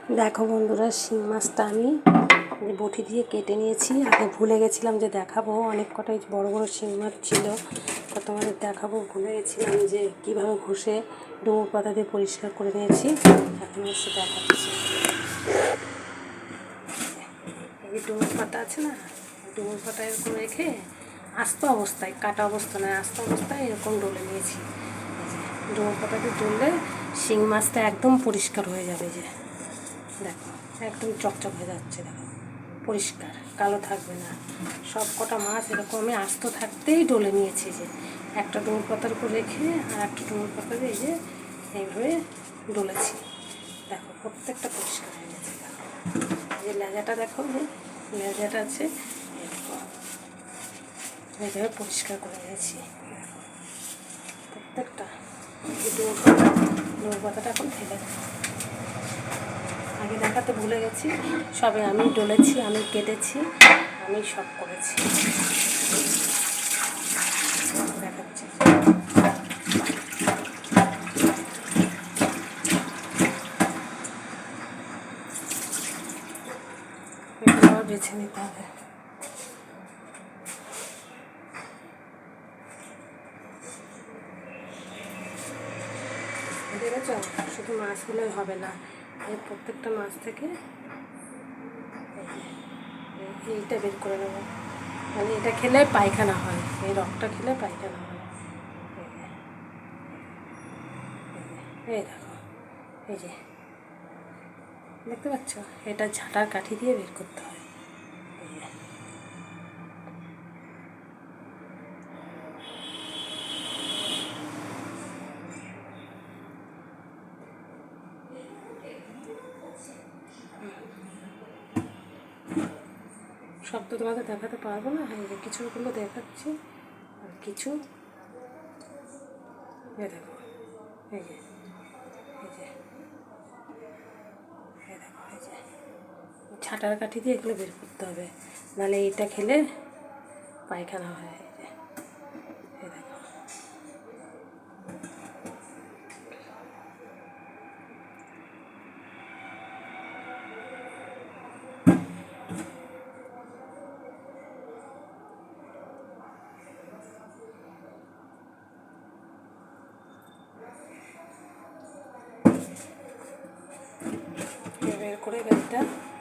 দেখো বন্ধুরা, শিং মাছটা আমি বটি দিয়ে কেটে নিয়েছি। আগে ভুলে গেছিলাম যে দেখাবো, অনেক কটাই বড় বড় শিং মাছ ছিল। তো তোমাদের দেখাবো, ভুলে গেছিলাম যে কীভাবে ঘষে ডুমুর পাতা দিয়ে পরিষ্কার করে নিয়েছি। এখন এসে দেখাচ্ছি। এই ডুমুর পাতা আছে না, ডুমুর পাতা এরকম রেখে আস্ত অবস্থায়, কাটা অবস্থা নয়, আস্ত অবস্থায় এরকম ডলে নিয়েছি। ডুমুর পাতাতে ডললে শিং মাছটা একদম পরিষ্কার হয়ে যাবে যে। দেখো, একদম চকচক হয়ে যাচ্ছে, দেখো। পরিষ্কার, কালো থাকবে না। সব কটা মাছ এরকম, আমি আস্ত থাকতেই ডলে নিয়েছি যে একটা ডুমুর পাতার উপর রেখে আর একটা ডুমুর পাতা দিয়ে যে এইভাবে ডলেছি। দেখো, প্রত্যেকটা পরিষ্কার হয়ে গেছে, দেখো। যে লেজাটা দেখো, যে লেজাটা আছে এই এইভাবে পরিষ্কার করে নিয়েছি প্রত্যেকটা এই পাতা ডুমুর পাতাটা এখন ফেলে দেবো আগে দেখাতে ভুলে গেছি। সবে আমি ডলেছি, আমি কেটেছি, আমি সব করেছি। দেখাচ্ছি। বেছে নিতে হবে। শুধু মাছগুলোই হবে না। এই প্রত্যেকটা মাছ থেকে এইটা বের করে নেব। মানে এটা খেলে পায়খানা হয়, এই রকটা খেলে পায়খানা হয়। এই দেখো, এই যে, দেখতে পাচ্ছ? এটা ঝাঁটার কাঠি দিয়ে বের করতে হয়। সব তো তোমাদের দেখাতে পারব না? হ্যাঁ কিছুগুলো দেখাচ্ছি। আর কিছু? দেখো, এই যে ছাটার কাঠি দিয়ে এগুলো বের করতে হবে। নাহলে এটা খেলে পায়খানা হয়। করে ব্যাগটা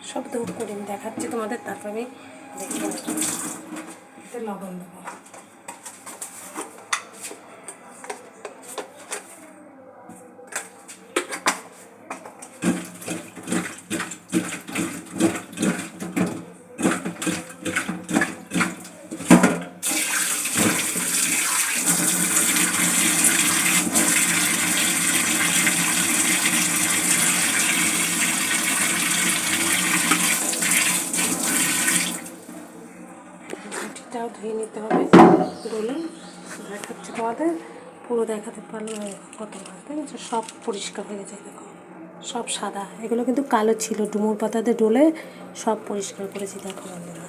সব দৌড় করে দেখাচ্ছি তোমাদের তারপরে আমি দেখে লবণ দেবো। মাটিটাও ধুয়ে নিতে হবে। ডলে দেখাচ্ছি তোমাদের পুরো দেখাতে পারলে কত ভালো ঠিক সব পরিষ্কার হয়ে গেছে দেখো। সব সাদা। এগুলো কিন্তু কালো ছিল, ডুমুর পাতাতে ডলে সব পরিষ্কার করেছি, দেখো বন্ধুরা।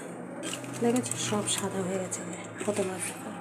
দেখেছ? সব সাদা হয়ে গেছে কত ভালো